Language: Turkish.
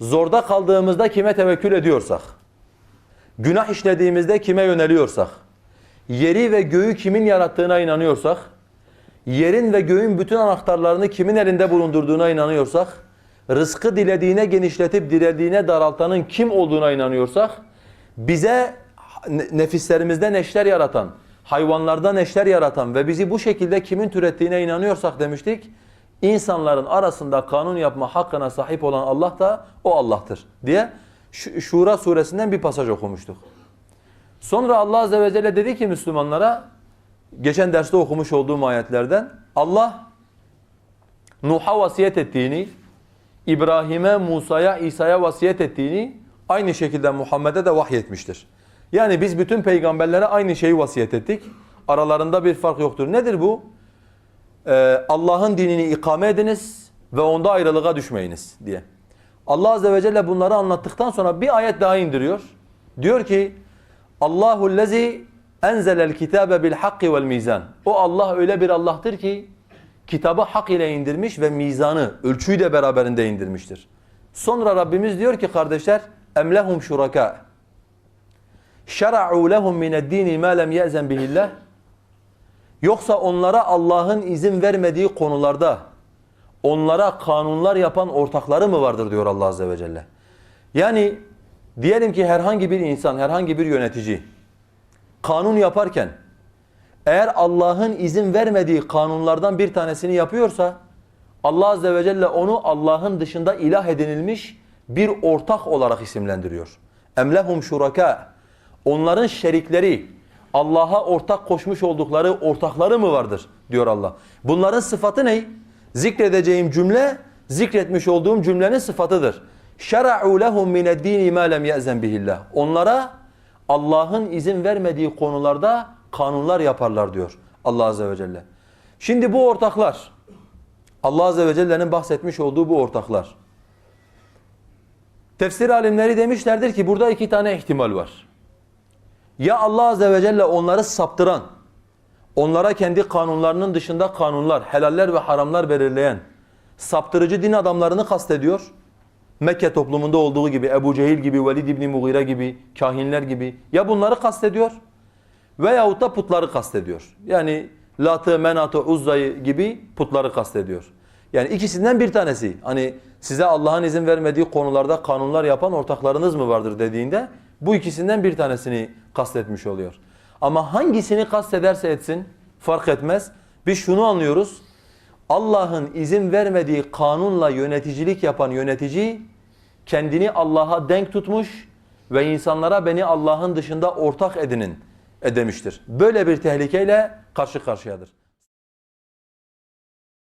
zorda kaldığımızda kime tevekkül ediyorsak, günah işlediğimizde kime yöneliyorsak, yeri ve göğü kimin yarattığına inanıyorsak, yerin ve göğün bütün anahtarlarını kimin elinde bulundurduğuna inanıyorsak, rızkı dilediğine genişletip dilediğine daraltanın kim olduğuna inanıyorsak, bize ne- nefislerimizde neşter yaratan, hayvanlarda neşter yaratan ve bizi bu şekilde kimin türettiğine inanıyorsak demiştik, insanların arasında kanun yapma hakkına sahip olan Allah da o Allah'tır diye Şura suresinden bir pasaj okumuştuk. Sonra Allah Azze ve Celle dedi ki Müslümanlara, geçen derste okumuş olduğum ayetlerden, Allah Nuh'a vasiyet ettiğini, İbrahim'e, Musa'ya, İsa'ya vasiyet ettiğini aynı şekilde Muhammed'e de vahyetmiştir. Yani biz bütün peygamberlere aynı şeyi vasiyet ettik. Aralarında bir fark yoktur. Nedir bu? Ee, Allah'ın dinini ikame ediniz ve onda ayrılığa düşmeyiniz diye. Allah Azze ve Celle bunları anlattıktan sonra bir ayet daha indiriyor. Diyor ki Allahu lezi enzelel kitabe bil hakki vel mizan. O Allah öyle bir Allah'tır ki kitabı hak ile indirmiş ve mizanı, ölçüyü de beraberinde indirmiştir. Sonra Rabbimiz diyor ki kardeşler emlehum şuraka şera'u lehum mined-dini ma lem ye'zen bihillah Yoksa onlara Allah'ın izin vermediği konularda onlara kanunlar yapan ortakları mı vardır diyor Allah Azze ve Celle. Yani diyelim ki herhangi bir insan, herhangi bir yönetici kanun yaparken eğer Allah'ın izin vermediği kanunlardan bir tanesini yapıyorsa Allah Azze ve Celle onu Allah'ın dışında ilah edinilmiş bir ortak olarak isimlendiriyor. Emlehum şuraka. Onların şerikleri, Allah'a ortak koşmuş oldukları ortakları mı vardır diyor Allah. Bunların sıfatı ne? Zikredeceğim cümle zikretmiş olduğum cümlenin sıfatıdır. Şer'u lehum mined-dini ma lem ye'zen bihillah. Onlara Allah'ın izin vermediği konularda kanunlar yaparlar diyor Allah azze ve celle. Şimdi bu ortaklar Allah azze ve celle'nin bahsetmiş olduğu bu ortaklar. Tefsir alimleri demişlerdir ki burada iki tane ihtimal var. Ya Allah azze ve celle onları saptıran, onlara kendi kanunlarının dışında kanunlar, helaller ve haramlar belirleyen saptırıcı din adamlarını kastediyor. Mekke toplumunda olduğu gibi Ebu Cehil gibi, Velid İbni Mughire gibi, kahinler gibi ya bunları kastediyor veyahut da putları kastediyor. Yani Lat'ı, Menat'ı, Uzza'yı gibi putları kastediyor. Yani ikisinden bir tanesi. Hani size Allah'ın izin vermediği konularda kanunlar yapan ortaklarınız mı vardır dediğinde bu ikisinden bir tanesini kastetmiş oluyor. Ama hangisini kastederse etsin fark etmez. Biz şunu anlıyoruz. Allah'ın izin vermediği kanunla yöneticilik yapan yönetici kendini Allah'a denk tutmuş ve insanlara beni Allah'ın dışında ortak edinin e demiştir. Böyle bir tehlikeyle karşı karşıyadır.